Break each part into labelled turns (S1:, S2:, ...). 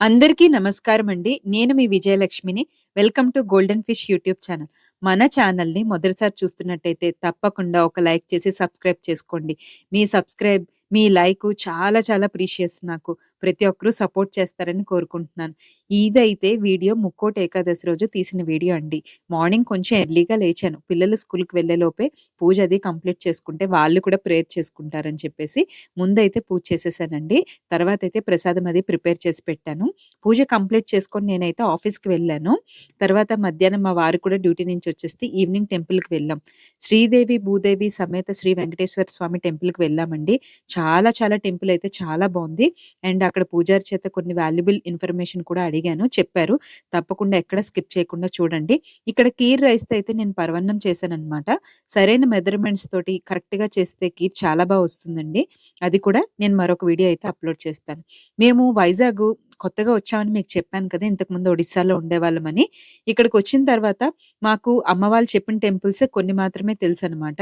S1: అందరికీ నమస్కారం అండి. నేను మీ విజయలక్ష్మిని. Welcome to golden fish YouTube channel. మన ఛానల్‌ని మొదటిసారి చూస్తున్నట్టయితే తప్పకుండా ఒక లైక్ చేసి సబ్స్క్రైబ్ చేసుకోండి. మీ సబ్స్క్రైబ్, మీ లైక్ చాలా చాలా ప్రీషియస్ నాకు. ప్రతి ఒక్కరూ సపోర్ట్ చేస్తారని కోరుకుంటున్నాను. ఇదైతే వీడియో ముక్కోటి ఏకాదశి రోజు తీసిన వీడియో అండి. మార్నింగ్ కొంచెం ఎర్లీగా లేచాను. పిల్లలు స్కూల్‌కి వెళ్ళేలోపే పూజ అది కంప్లీట్ చేసుకుంటే వాళ్ళు కూడా ప్రేయర్ చేసుకుంటారని చెప్పేసి ముందైతే పూజ చేసేసానండి. తర్వాత అయితే ప్రసాదం అది ప్రిపేర్ చేసి పెట్టాను. పూజ కంప్లీట్ చేసుకొని నేనైతే ఆఫీస్‌కి వెళ్ళాను. తర్వాత మధ్యాహ్నం మా వారు కూడా డ్యూటీ నుంచి వచ్చేస్తే ఈవినింగ్ టెంపుల్‌కి వెళ్ళాం. శ్రీదేవి, భూదేవి సమేత శ్రీ వెంకటేశ్వర స్వామి టెంపుల్‌కి వెళ్ళామండి. చాలా చాలా టెంపుల్ అయితే చాలా బాగుంది అండ్ అక్కడ పూజారి చేత కొన్ని వాల్యుబుల్ ఇన్ఫర్మేషన్ కూడా అడిగాను. చెప్పారు. తప్పకుండా ఎక్కడ స్కిప్ చేయకుండా చూడండి. ఇక్కడ కీర్ రైస్ అయితే నేను పరవన్నం చేశానమాట సరైన మెజర్‌మెంట్స్ తోటి కరెక్ట్‌గా చేస్తే కీర్ చాలా బాగా వస్తుందండి. అది కూడా నేను మరొక వీడియో అయితే అప్‌లోడ్ చేస్తాను. మేము వైజాగ్ కొత్తగా వచ్చామని మీకు చెప్పాను కదా! ఇంతకుముందు ఒడిస్సాలో ఉండేవాళ్ళమని. ఇక్కడికొచ్చిన తర్వాత మాకు అమ్మ వాళ్ళు చెప్పిన టెంపుల్స్ కొన్ని మాత్రమే తెలుసు అనమాట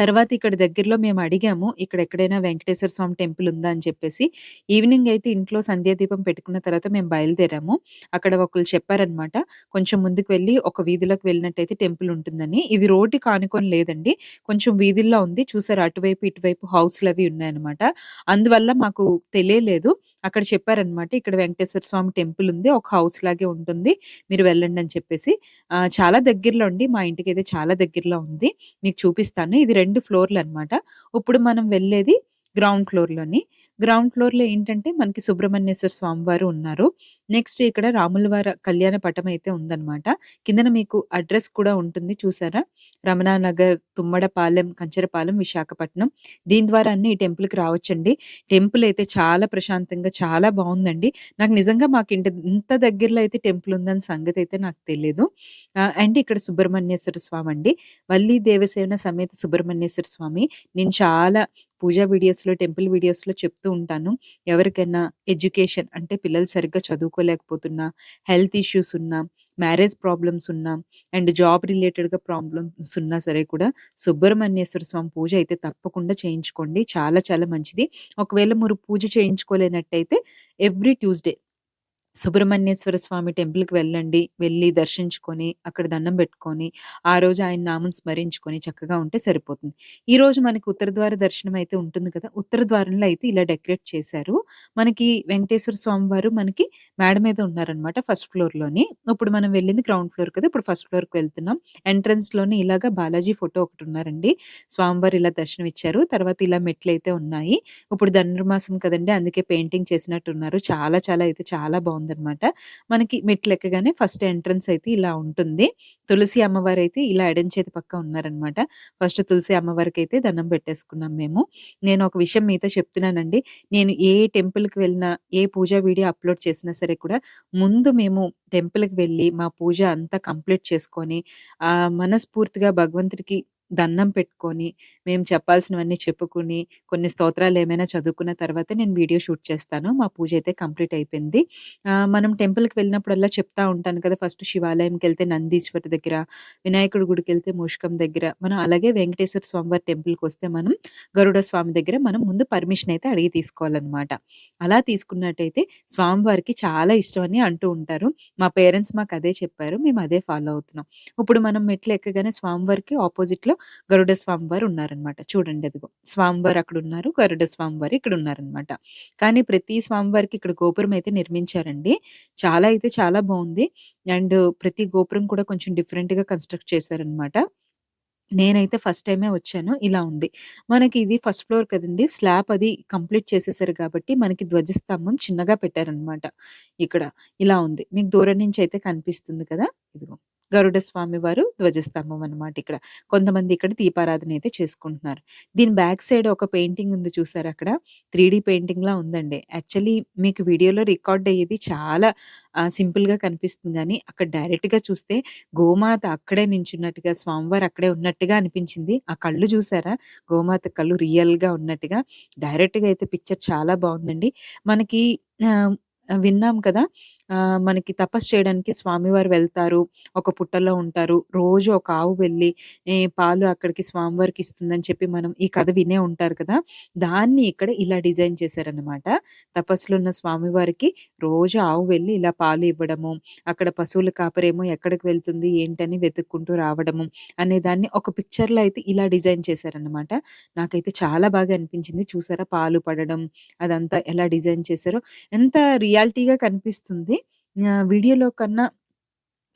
S1: తర్వాత ఇక్కడ దగ్గరలో మేము అడిగాము. ఇక్కడ ఎక్కడైనా వెంకటేశ్వర స్వామి టెంపుల్ ఉందా అని చెప్పేసి. ఈవినింగ్ అయితే ఇంట్లో సంధ్యాదీపం పెట్టుకున్న తర్వాత మేము బయలుదేరాము. అక్కడ ఒకళ్ళు చెప్పారనమాట. కొంచెం ముందుకు వెళ్ళి ఒక వీధిలోకి వెళ్ళినట్టయితే టెంపుల్ ఉంటుందని. ఇది రోడ్డు కానుకొని లేదండి. కొంచెం వీధుల్లో ఉంది. చూసారు అటువైపు, ఇటువైపు హౌస్లు అవి ఉన్నాయన్నమాట. అందువల్ల మాకు తెలియలేదు. అక్కడ చెప్పారనమాట. ఇక్కడ వెంకటేశ్వర స్వామి టెంపుల్ ఉంది. ఒక హౌస్ లాగే ఉంటుంది. మీరు వెళ్ళండి అని చెప్పేసి. చాలా దగ్గరలో ఉండి మా ఇంటికి అయితే చాలా దగ్గరలో ఉంది. మీకు చూపిస్తాను. ఇది రెండు ఫ్లోర్లు అనమాట ఇప్పుడు మనం వెళ్ళేది గ్రౌండ్ ఫ్లోర్‌లోని. గ్రౌండ్ ఫ్లోర్‌లో ఏంటంటే మనకి సుబ్రహ్మణ్యేశ్వర స్వామివారు ఉన్నారు. నెక్స్ట్ ఇక్కడ రాములవార కళ్యాణ పటం అయితే ఉందన్నమాట కిందన మీకు అడ్రస్ కూడా ఉంటుంది చూసారా? రమణానగర్, తుమ్మడపాలెం, కంచరపాలెం, విశాఖపట్నం. దీని ద్వారా అన్ని ఈ టెంపుల్‌కి రావచ్చండి. టెంపుల్ అయితే చాలా ప్రశాంతంగా చాలా బాగుందండి నాకు నిజంగా మాకు ఇంటి ఇంత దగ్గరలో అయితే టెంపుల్ ఉందని సంగతి అయితే నాకు తెలియదు అండ్ ఇక్కడ సుబ్రహ్మణ్యేశ్వర స్వామి అండి వల్లీ దేవసేన సమేత సుబ్రహ్మణ్యేశ్వర స్వామి. నేను చాలా పూజా వీడియోస్‌లో, టెంపుల్ వీడియోస్‌లో చెప్తూ ఉంటాను. ఎవరికైనా ఎడ్యుకేషన్ అంటే పిల్లలు సరిగ్గా చదువుకోలేకపోతున్నా, హెల్త్ ఇష్యూస్ ఉన్నా, మ్యారేజ్ ప్రాబ్లమ్స్ ఉన్నా, అండ్ జాబ్ రిలేటెడ్‌గా ప్రాబ్లమ్స్ ఉన్నా సరే కూడా సుబ్రహ్మణ్యేశ్వర స్వామి పూజ అయితే తప్పకుండా చేయించుకోండి. చాలా చాలా మంచిది. ఒకవేళ మీరు పూజ చేయించుకోలేనట్టయితే ఎవ్రీ ట్యూస్‌డే సుబ్రహ్మణ్యేశ్వర స్వామి టెంపుల్‌కి వెళ్ళండి. వెళ్ళి దర్శించుకొని, అక్కడ దండం పెట్టుకొని, ఆ రోజు ఆయన నామం స్మరించుకొని చక్కగా ఉంటే సరిపోతుంది. ఈరోజు మనకి ఉత్తర ద్వార దర్శనం అయితే ఉంటుంది కదా! ఉత్తర ద్వారంలో అయితే ఇలా డెకరేట్ చేశారు. మనకి వెంకటేశ్వర స్వామి వారు మనకి మేడ మీద ఉన్నారనమాట ఫస్ట్ ఫ్లోర్‌లోని. ఇప్పుడు మనం వెళ్ళింది గ్రౌండ్ ఫ్లోర్ కదా! ఇప్పుడు ఫస్ట్ ఫ్లోర్‌కి వెళ్తున్నాం. ఎంట్రన్స్‌లోనే ఇలాగా బాలాజీ ఫోటో ఒకటి ఉన్నారండి. స్వామివారు ఇలా దర్శనం ఇచ్చారు. తర్వాత ఇలా మెట్లయితే ఉన్నాయి. ఇప్పుడు ధనుర్మాసం కదండీ! అందుకే పెయింటింగ్ చేసినట్టున్నారు. చాలా చాలా అయితే చాలా బావుందనమాట. మనకి మెట్లు ఎక్కగానే ఫస్ట్ ఎంట్రన్స్ అయితే ఇలా ఉంటుంది. తులసి అమ్మవారు అయితే ఇలా ఎడమ చేతి పక్క ఉన్నారనమాట. ఫస్ట్ తులసి అమ్మవారికి అయితే దండం పెట్టేసుకున్నాం మేము. నేను ఒక విషయం మీతో చెప్తున్నానండి. నేను ఏ టెంపుల్‌కి వెళ్ళినా, ఏ పూజా వీడియో అప్‌లోడ్ చేసినా సరే కూడా ముందు మేము టెంపుల్‌కి వెళ్ళి మా పూజ అంతా కంప్లీట్ చేసుకొని, మనస్ఫూర్తిగా భగవంతుడికి దండం పెట్టుకొని, మేము చెప్పాల్సినవన్నీ చెప్పుకొని, కొన్ని స్తోత్రాలేమైనా చదువుకున్న తర్వాత నేను వీడియో షూట్ చేస్తాను. మా పూజ అయితే కంప్లీట్ అయిపోయింది. ఆహ్, మనం టెంపుల్‌కి వెళ్ళినప్పుడల్లా చెప్తా ఉంటాను కదా! ఫస్ట్ శివాలయంకెళ్తే నందీశ్వర్ దగ్గర, వినాయకుడి గుడికెళ్తే మూషికం దగ్గర, మనం అలాగే వెంకటేశ్వర స్వామివారి టెంపుల్‌కొస్తే మనం గరుడ స్వామి దగ్గర మనం ముందు పర్మిషన్ అయితే అడిగి తీసుకోవాలనమాట. అలా తీసుకున్నట్టయితే స్వామివారికి చాలా ఇష్టం అని అంటూ ఉంటారు. మా పేరెంట్స్ మాకదే చెప్పారు. మేము అదే ఫాలో అవుతున్నాం. ఇప్పుడు మనం మెట్లు ఎక్కగానే స్వామివారికి ఆపోజిట్‌లో గరుడ స్వామివారు ఉన్నారనమాట. చూడండి అదిగో. స్వామివారు అక్కడున్నారు. గరుడ స్వామివారు ఇక్కడున్నారనమాట. కానీ ప్రతి స్వామివారికి ఇక్కడ గోపురం అయితే నిర్మించారండి. చాలా అయితే చాలా బాగుంది అండ్ ప్రతి గోపురం కూడా కొంచెం డిఫరెంట్గా కన్‌స్ట్రక్ట్ చేశారనమాట. నేనైతే ఫస్ట్ టైమే వచ్చాను. ఇలా ఉంది. మనకి ఇది ఫస్ట్ ఫ్లోర్ కదండీ! స్లాబ్ అది కంప్లీట్ చేసేసారు కాబట్టి మనకి ధ్వజస్తంభం చిన్నగా పెట్టారనమాట. ఇక్కడ ఇలా ఉంది. మీకు దూరం నుంచి అయితే కనిపిస్తుంది కదా! ఇదిగో. గరుడ స్వామి వారు ధ్వజస్తంభం అనమాట ఇక్కడ. కొంతమంది ఇక్కడ దీపారాధన అయితే చేసుకుంటున్నారు. దీని బ్యాక్ సైడ్ ఒక పెయింటింగ్ ఉంది చూసారు అక్కడ? త్రీ పెయింటింగ్ లా ఉందండి. యాక్చువల్లీ మీకు వీడియోలో రికార్డ్ అయ్యేది చాలా సింపుల్ సింపుల్‌గా కనిపిస్తుంది కానీ అక్కడ డైరెక్ట్‌గా చూస్తే గోమాత అక్కడే నించున్నట్టుగా, స్వామివారు అక్కడే ఉన్నట్టుగా అనిపించింది. ఆ కళ్ళు చూసారా? గోమాత కళ్ళు రియల్‌గా ఉన్నట్టుగా. డైరెక్ట్గా అయితే పిక్చర్ చాలా బాగుందండి మనకి విన్నాం కదా! ఆహ్, మనకి తపస్సు చేయడానికి స్వామివారు వెళ్తారు. ఒక పుట్టలో ఉంటారు. రోజు ఒక ఆవు వెళ్ళి పాలు అక్కడికి స్వామివారికి ఇస్తుందని చెప్పి మనం ఈ కథ వినే ఉంటారు కదా! దాన్ని ఇక్కడ ఇలా డిజైన్ చేశారనమాట. తపస్సులో ఉన్న స్వామివారికి రోజు ఆవు వెళ్ళి ఇలా పాలు ఇవ్వడము, అక్కడ పశువుల కాపరేమో ఎక్కడికి వెళ్తుంది, ఏంటని వెతుక్కుంటూ రావడము అనే దాన్ని ఒక పిక్చర్‌లో అయితే ఇలా డిజైన్ చేశారనమాట. నాకైతే చాలా బాగా అనిపించింది. చూసారా పాలు పడడం అదంతా ఎలా డిజైన్ చేశారో ఎంత రియాలిటీగా కనిపిస్తుంది. వీడియోలో కన్నా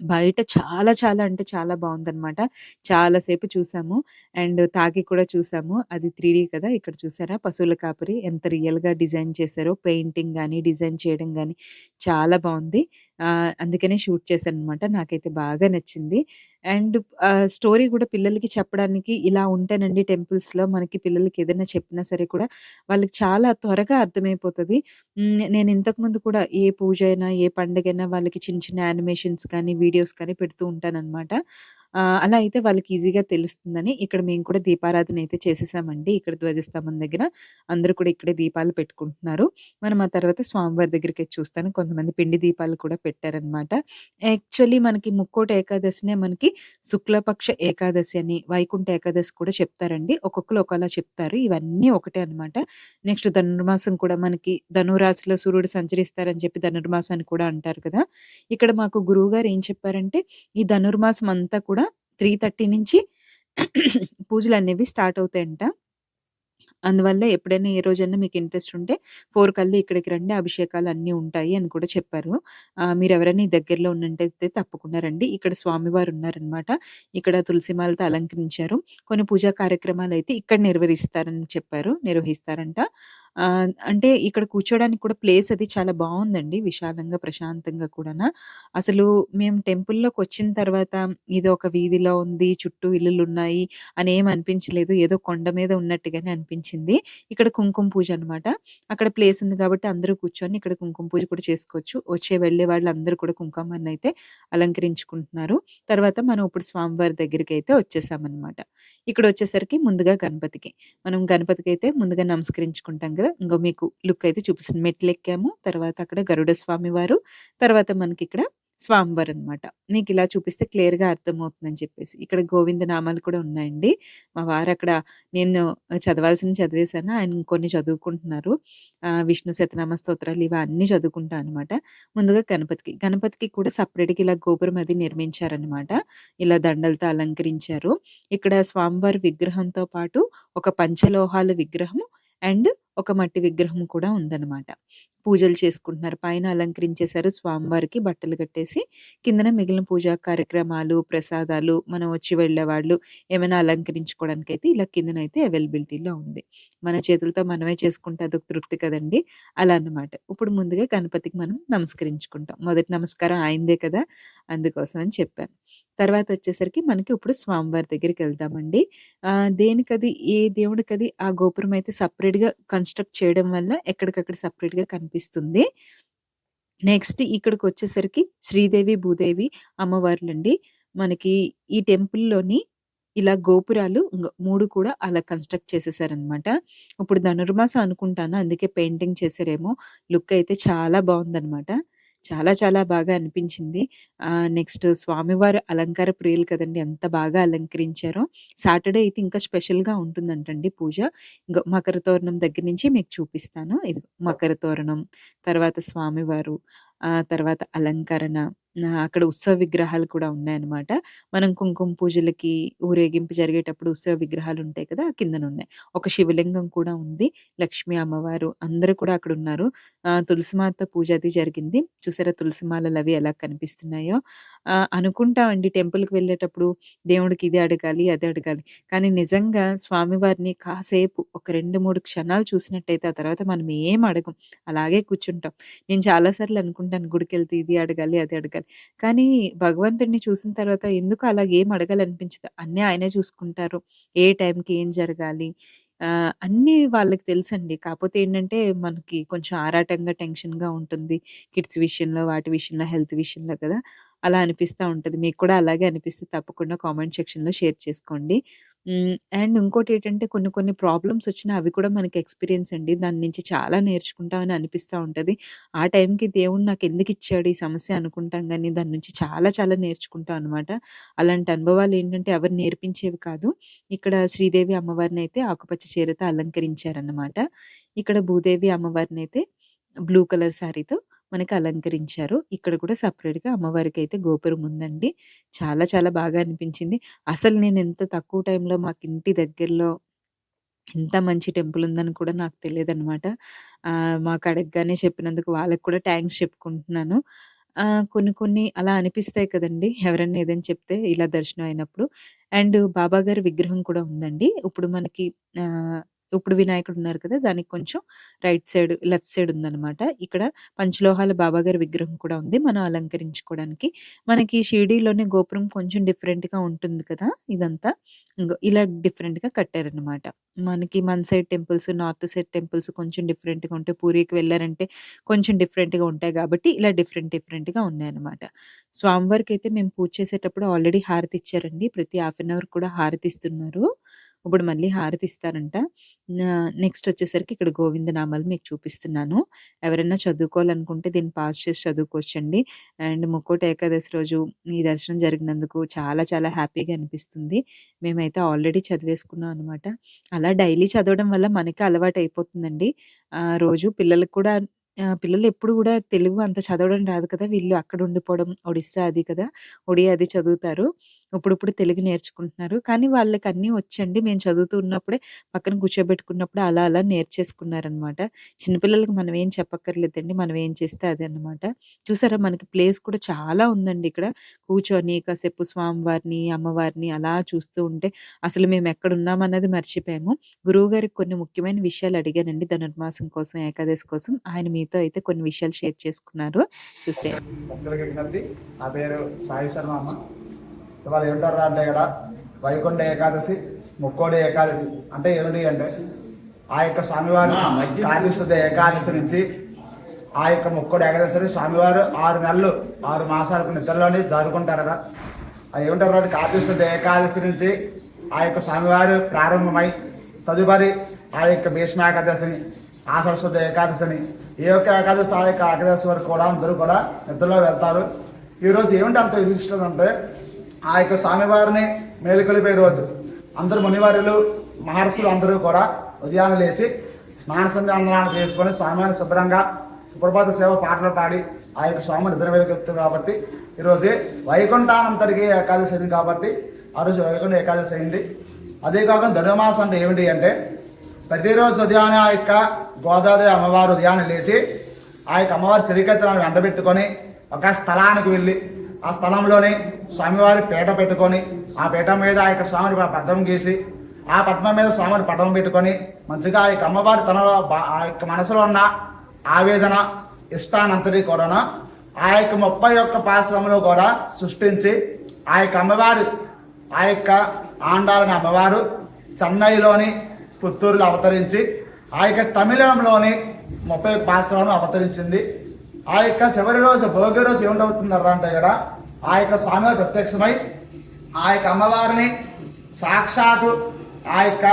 S1: బయట చాలా చాలా అంటే చాలా బాగుందనమాట చాలా సేపు చూసాము. అండ్ తాకి కూడా చూసాము. అది త్రీ కదా! ఇక్కడ చూసారా పశువుల కాపరి ఎంత రియల్‌గా డిజైన్ చేశారో పెయింటింగ్ కానీ డిజైన్ చేయడం కానీ చాలా బాగుంది ఆహ్, అందుకనే షూట్ చేశాననమాట. నాకైతే బాగా నచ్చింది. అండ్ ఆహ్, స్టోరీ కూడా పిల్లలకి చెప్పడానికి ఇలా ఉంటానండి టెంపుల్స్‌లో మనకి పిల్లలకి ఏదైనా చెప్పినా సరే కూడా వాళ్ళకి చాలా త్వరగా అర్థమైపోతది. హ్మ్. నేను ఇంతకుముందు కూడా ఏ పూజ అయినా, ఏ పండగైనా వాళ్ళకి చిన్న చిన్న యానిమేషన్స్ కానీ, వీడియోస్ కానీ పెడుతూ ఉంటాననమాట. ఆహ్, అలా అయితే వాళ్ళకి ఈజీగా తెలుస్తుందని ఇక్కడ మేము కూడా దీపారాధన అయితే చేసేసామండి. ఇక్కడ ధ్వజస్తంభం దగ్గర. అందరూ కూడా ఇక్కడే దీపాలు పెట్టుకుంటున్నారు. మనం ఆ తర్వాత స్వామివారి దగ్గరికెళ్ళి చూస్తాను. కొంతమంది పిండి దీపాలు కూడా పెట్టారనమాట. యాక్చువల్లీ మనకి ముక్కోటి ఏకాదశినే మనకి శుక్లపక్ష ఏకాదశి అని, వైకుంఠ ఏకాదశి కూడా చెప్తారండి. ఒక్కొక్కళ్ళు ఒకలా చెప్తారు. ఇవన్నీ ఒకటే అనమాట. నెక్స్ట్ ధనుర్మాసం కూడా మనకి ధనురాశిలో సూర్యుడు సంచరిస్తారని చెప్పి ధనుర్మాసాన్ని కూడా అంటారు కదా! ఇక్కడ మాకు గురువుగారు ఏం చెప్పారంటే, ఈ ధనుర్మాసం అంతా కూడా 3:30 నుంచి పూజలు అనేవి స్టార్ట్ అవుతాయంట. అందువల్ల ఎప్పుడైనా ఏ రోజైనా మీకు ఇంట్రెస్ట్ ఉంటే ఫోర్ కల్లా ఇక్కడికి రండి అభిషేకాలు అన్నీ ఉంటాయి అని కూడా చెప్పారు. మీరు ఎవరైనా ఈ దగ్గరలో ఉన్నట్టయితే తప్పకుండా రండి. ఇక్కడ స్వామివారు ఉన్నారనమాట. ఇక్కడ తులసిమాలతో అలంకరించారు. కొన్ని పూజా కార్యక్రమాలు అయితే ఇక్కడ నిర్వహిస్తారని చెప్పారు. నిర్వహిస్తారంట. ఆహ్, అంటే ఇక్కడ కూర్చోడానికి కూడా ప్లేస్ అది చాలా బావుందండి. విశాలంగా, ప్రశాంతంగా కూడాన. అసలు మేము టెంపుల్‌లోకొచ్చిన తర్వాత ఇది ఒక వీధిలో ఉంది, చుట్టూ ఇల్లులున్నాయి అని ఏం అనిపించలేదు. ఏదో కొండ మీద ఉన్నట్టుగానే అనిపించింది. ఇక్కడ కుంకుమ పూజ అనమాట. అక్కడ ప్లేస్ ఉంది కాబట్టి అందరూ కూర్చొని ఇక్కడ కుంకుమ పూజ కూడా చేసుకోవచ్చు. వచ్చే వెళ్ళే వాళ్ళందరూ కూడా కుంకుమనైతే అలంకరించుకుంటున్నారు. తర్వాత మనం ఇప్పుడు స్వామివారి దగ్గరికైతే వచ్చేసామనమాట. ఇక్కడొచ్చేసరికి ముందుగా గణపతికి. మనం గణపతికైతే ముందుగా నమస్కరించుకుంటాం కదా! ఇంగో మీకు లుక్ అయితే చూపిస్తుంది మెట్లు ఎక్కాము తర్వాత అక్కడ గరుడ స్వామి వారు తర్వాత మనకి ఇక్కడ స్వామివారు అనమాట మీకు ఇలా చూపిస్తే క్లియర్‌గా అర్థమవుతుందని చెప్పేసి. ఇక్కడ గోవింద నామాలు కూడా ఉన్నాయండి. మా వారు అక్కడ నేను చదవాల్సిన చదివేశాను. ఆయన కొన్ని చదువుకుంటున్నారు. విష్ణు శతనామ స్తోత్రాలు ఇవి అన్నీ చదువుకుంటా అనమాట. ముందుగా గణపతికి. గణపతికి కూడా సపరేట్గా ఇలా గోపురం అది నిర్మించారనమాట. ఇలా దండలతో అలంకరించారు. ఇక్కడ స్వామివారి విగ్రహంతో పాటు ఒక పంచలోహాల విగ్రహం అండ్ ఒక మట్టి విగ్రహం కూడా ఉందన్నమాట. పూజలు చేసుకుంటున్నారు. పైన అలంకరించేశారు స్వామివారికి బట్టలు కట్టేసి. కిందన మిగిలిన పూజా కార్యక్రమాలు, ప్రసాదాలు మనం వచ్చి వెళ్ళేవాళ్ళు ఏమైనా అలంకరించుకోవడానికి అయితే ఇలా కిందనైతే అవైలబిలిటీలో ఉంది. మన చేతులతో మనమే చేసుకుంటే అదొక తృప్తి కదండి అలా అన్నమాట. ఇప్పుడు ముందుగా గణపతికి మనం నమస్కరించుకుంటాం. మొదటి నమస్కారం అయిందే కదా! అందుకోసం అని చెప్పాను. తర్వాత వచ్చేసరికి మనకి ఇప్పుడు స్వామివారి దగ్గరికెళ్దామండి. ఆహ్, దేనికది ఏ దేవుడికది ఆ గోపురం అయితే సపరేట్గా కన్‌స్ట్రక్ట్ చేయడం వల్ల ఎక్కడికక్కడ సపరేట్గా కనిపి కనిపిస్తుంది. నెక్స్ట్ ఇక్కడికొచ్చేసరికి శ్రీదేవి, భూదేవి అమ్మవార్లండి. మనకి ఈ టెంపుల్‌లోని ఇలా గోపురాలు మూడు కూడా అలా కన్‌స్ట్రక్ట్ చేసేసారనమాట. ఇప్పుడు ధనుర్మాసం అనుకుంటాను. అందుకే పెయింటింగ్ చేశారేమో! లుక్ అయితే చాలా బాగుందనమాట చాలా చాలా బాగా అనిపించింది. ఆహ్, నెక్స్ట్ స్వామివారు అలంకార ప్రియులు కదండీ! ఎంత బాగా అలంకరించారో. సాటర్‌డే అయితే ఇంకా స్పెషల్‌గా ఉంటుందంటండి పూజ. ఇంగో మకర తోరణం దగ్గర నుంచి మీకు చూపిస్తాను. ఇదిగో మకర తోరణం, తర్వాత స్వామివారు, ఆహ్, తర్వాత అలంకరణ, అక్కడ ఉత్సవ విగ్రహాలు కూడా ఉన్నాయన్నమాట. మనం కుంకుమ పూజలకి ఊరేగింపు జరిగేటప్పుడు ఉత్సవ విగ్రహాలుంటాయి కదా! కిందనున్నాయి. ఒక శివలింగం కూడా ఉంది. లక్ష్మీ అమ్మవారు అందరూ కూడా అక్కడున్నారు. ఆహ్, తులసిమాత పూజ అది జరిగింది. చూసారా తులసి అవి ఎలా కనిపిస్తున్నాయో. ఆహ్, అనుకుంటామండి టెంపుల్‌కి వెళ్ళేటప్పుడు దేవుడికి ఇది అడగాలి, అది అడగాలి. కానీ నిజంగా స్వామివారిని కాసేపు ఒక 2, 3 క్షణాలు చూసినట్టయితే ఆ తర్వాత మనం ఏం అడగం. అలాగే కూర్చుంటాం. నేను చాలా సార్లు అనుకుంటాను గుడికెళ్తే ఇది అడగాలి, అది అడగాలి. కానీ భగవంతుడిని చూసిన తర్వాత ఎందుకో అలాగే ఏం అడగాలనిపించదు. అన్నీ ఆయనే చూసుకుంటారు. ఏ టైంకి ఏం జరగాలి ఆహ్, అన్నీ వాళ్ళకి తెలుసండి. కాపోతే ఏంటంటే మనకి కొంచెం ఆరాటంగా, టెన్షన్‌గా ఉంటుంది. కిడ్స్ విషయంలో, వాటి విషయంలో, హెల్త్ విషయంలో కదా! అలా అనిపిస్తా ఉంటది. మీకు కూడా అలాగే అనిపిస్తే తప్పకుండా కామెంట్ సెక్షన్‌లో షేర్ చేసుకోండి. హ్మ్. అండ్ ఇంకోటేటంటే కొన్ని కొన్ని ప్రాబ్లమ్స్ వచ్చినా అవి కూడా మనకి ఎక్స్‌పీరియన్స్ అండి. దాని నుంచి చాలా నేర్చుకుంటాం అని అనిపిస్తా ఉంటది. ఆ టైంకి దేవుడు నాకెందుకిచ్చాడు ఈ సమస్య అనుకుంటాం గానీ, దాని నుంచి చాలా చాలా నేర్చుకుంటాం అనమాట. అలాంటి అనుభవాలేంటంటే ఎవరు నేర్పించేవి కాదు. ఇక్కడ శ్రీదేవి అమ్మవారినైతే ఆకుపచ్చ చీరతో అలంకరించారన్నమాట. ఇక్కడ భూదేవి అమ్మవారినైతే బ్లూ కలర్ శారీతో మనకి అలంకరించారు. ఇక్కడ కూడా సెపరేట్‌గా అమ్మవారికైతే గోపురం ఉందండి. చాలా చాలా బాగా అనిపించింది. అసలు నేను ఎంత తక్కువ టైంలో మాకు ఇంటి దగ్గరలో ఇంత మంచి టెంపుల్ ఉందని కూడా నాకు తెలియదు ఆహ్, మాకు అడగగానే చెప్పినందుకు వాళ్ళకి కూడా థ్యాంక్స్ చెప్పుకుంటున్నాను. కొన్ని కొన్ని అలా అనిపిస్తాయి కదండి ఎవరన్నా ఏదైనా చెప్తే ఇలా దర్శనం అయినప్పుడు. అండ్ బాబాగారి విగ్రహం కూడా ఉందండి. ఇప్పుడు మనకి ఇప్పుడు వినాయకుడు ఉన్నారు కదా! దానికి కొంచెం రైట్ సైడ్, లెఫ్ట్ సైడ్ ఉందన్నమాట ఇక్కడ పంచలోహాల బాబా గారి విగ్రహం కూడా ఉంది. మనం అలంకరించుకోవడానికి. మనకి షిరిడీలోనే గోపురం కొంచెం డిఫరెంట్‌గా ఉంటుంది కదా! ఇదంతా. ఇలా డిఫరెంట్‌గా కట్టారనమాట. మనకి మన side temples, north side temples కొంచెం డిఫరెంట్‌గా ఉంటాయి. పూరికి వెళ్ళారంటే కొంచెం డిఫరెంట్‌గా ఉంటాయి కాబట్టి ఇలా డిఫరెంట్ డిఫరెంట్‌గా ఉన్నాయన్నమాట. అయితే మేము పూజ చేసేటప్పుడు ఆల్రెడీ హారతి ఇచ్చారండి. ప్రతి హాఫ్ అన్ అవర్ కూడా హారతిస్తున్నారు. ఇప్పుడు మళ్ళీ హారతి ఇస్తారంట నెక్స్ట్ వచ్చేసరికి ఇక్కడ గోవింద నామాలు మీకు చూపిస్తున్నాను. ఎవరైనా చదువుకోవాలనుకుంటే దీన్ని పాస్ చేసి చదువుకోవచ్చండి. అండ్ ముక్కోటి ఏకాదశి రోజు ఈ దర్శనం జరిగినందుకు చాలా చాలా హ్యాపీగా అనిపిస్తుంది. మేమైతే ఆల్రెడీ చదివేసుకున్నాం అనమాట. అలా డైలీ చదవడం వల్ల మనకి అలవాటు అయిపోతుందండి రోజు పిల్లలకి కూడా ఆహ్, పిల్లలు ఎప్పుడు గూడా తెలుగు అంత చదవడం రాదు కదా! వీళ్ళు అక్కడ ఉండిపోవడం ఒడిస్సా అది కదా! ఒడియా అది చదువుతారు. ఇప్పుడిప్పుడు తెలుగు నేర్చుకుంటున్నారు. కానీ వాళ్ళకి అన్నీ వచ్చండి. మేము చదువుతూ ఉన్నప్పుడే పక్కన కూర్చోబెట్టుకున్నప్పుడు అలా అలా నేర్చేసుకున్నారనమాట. చిన్న పిల్లలకి మనం ఏం చెప్పక్కర్లేదండి. మనం ఏం చేస్తే అది అనమాట. చూసారా మనకి ప్లేస్ కూడా చాలా ఉందండి ఇక్కడ. కూర్చొని కాసేపు స్వామివారిని, అమ్మవారిని అలా చూస్తూ ఉంటే అసలు మేము ఎక్కడున్నామన్నది మర్చిపోయాము. గురువుగారికి కొన్ని ముఖ్యమైన విషయాలు అడిగానండి ధనుర్మాసం కోసం, ఏకాదశి కోసం. ఆయన మీ మీతో అయితే కొన్ని విషయాలు షేర్ చేసుకున్నారు. చూసేయండి.
S2: విజ్ఞప్తి నా పేరు సాయి శర్మ అమ్మ. ఇవాళ ఏమిటారా అంటే ఇక్కడ వైకుంఠ ఏకాదశి ముక్కోడి ఏకాదశి. అంటే ఏమిటి అంటే ఆ యొక్క స్వామివారి కార్యశుద్ధ ఏకాదశి నుంచి ఆ యొక్క ముక్కోడి ఏకాదశి స్వామివారు ఆరు నెలలు ఆరు మాసాలకు నిద్రలోనే జరుపుకుంటారట అది ఏమిటారు అంటే కార్యశుద్ధ ఏకాదశి నుంచి ఆ యొక్క స్వామివారు ప్రారంభమై తదుపరి ఆ యొక్క భీష్మ ఏకాదశిని ఆషాఢశుద్ధ ఏకాదశిని ఏ యొక్క ఏకాదశి ఆ యొక్క ఏకాదశి వరకు కూడా అందరూ కూడా నిద్రలో వెళ్తారు. ఈరోజు ఏమిటి అంత విశిష్టత అంటే ఆ యొక్క స్వామివారిని మేలుకొలిపే రోజు. అందరు మునివారులు మహర్షులు అందరూ కూడా ఉదయాన్నే లేచి స్నాన సంధ్యాందనాలు చేసుకొని స్వామివారిని శుభ్రంగా సుప్రభాత సేవ పాటలు పాడి ఆ యొక్క స్వామి నిద్ర వెలుగుతుంది కాబట్టి ఈరోజు వైకుంఠానంతరికి ఏకాదశి అయింది కాబట్టి ఆ రోజు వైకుంఠ ఏకాదశి అయింది. అదే కాకుండా ధనుమాసం అంటే ఏమిటి అంటే ప్రతిరోజు ఉదయాన్నే ఆ యొక్క గోదావరి అమ్మవారు ఉదయాన్ని లేచి ఆ యొక్క అమ్మవారి చరికత్రాన్ని వెంటబెట్టుకొని ఒక స్థలానికి వెళ్ళి ఆ స్థలంలోని స్వామివారి పీట పెట్టుకొని ఆ పీట మీద ఆ యొక్క స్వామిని పద్మం గీసి ఆ పద్మం మీద స్వామిని పటం పెట్టుకొని మంచిగా ఆ యొక్క అమ్మవారి తనలో బా- ఆ యొక్క మనసులో ఉన్న ఆవేదన ఇష్టానంతటి కూడా ఆ యొక్క ముప్పై ఒక్క పాశ్రమంలో కూడా సృష్టించి ఆ యొక్క అమ్మవారి ఆ యొక్క ఆండాలని అమ్మవారు చెన్నైలోని పుత్తూరులో అవతరించి ఆ యొక్క తమిళంలోని ముప్పై ఒక్క పాశ్రమం అవతరించింది. ఆ యొక్క చివరి రోజు భోగి రోజు ఏమిటవుతుందర్రా అంటే ఇక్కడ ఆ యొక్క స్వామివారి ప్రత్యక్షమై ఆ యొక్క అమ్మవారిని సాక్షాత్తు ఆ యొక్క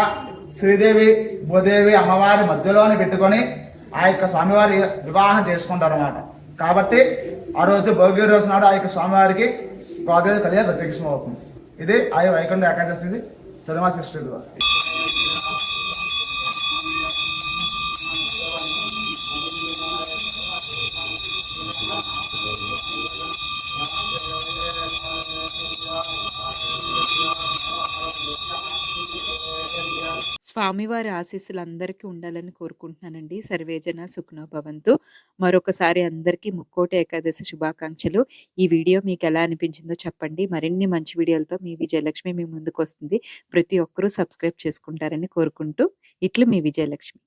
S2: శ్రీదేవి భూదేవి అమ్మవారి మధ్యలోనే పెట్టుకొని ఆ యొక్క స్వామివారి వివాహం చేసుకుంటారు అనమాట కాబట్టి ఆ రోజు భోగి రోజు నాడు ఆ యొక్క స్వామివారికి గోదావరి కలిగే ప్రత్యక్షం అవుతుంది ఇది ఆ వైకుంఠ ఏకాదశి తిరుమల సిస్టర్
S1: స్వామివారి ఆశీస్సులు అందరికీ ఉండాలని కోరుకుంటున్నానండి. సర్వేజన సుఖనోభవంతు మరొకసారి అందరికీ ముక్కోటి ఏకాదశి శుభాకాంక్షలు. ఈ వీడియో మీకు ఎలా అనిపించిందో చెప్పండి. మరిన్ని మంచి వీడియోలతో మీ విజయలక్ష్మి మీ ముందుకు వస్తుంది ప్రతి ఒక్కరూ సబ్స్క్రైబ్ చేసుకుంటారని కోరుకుంటూ ఇట్లు మీ విజయలక్ష్మి.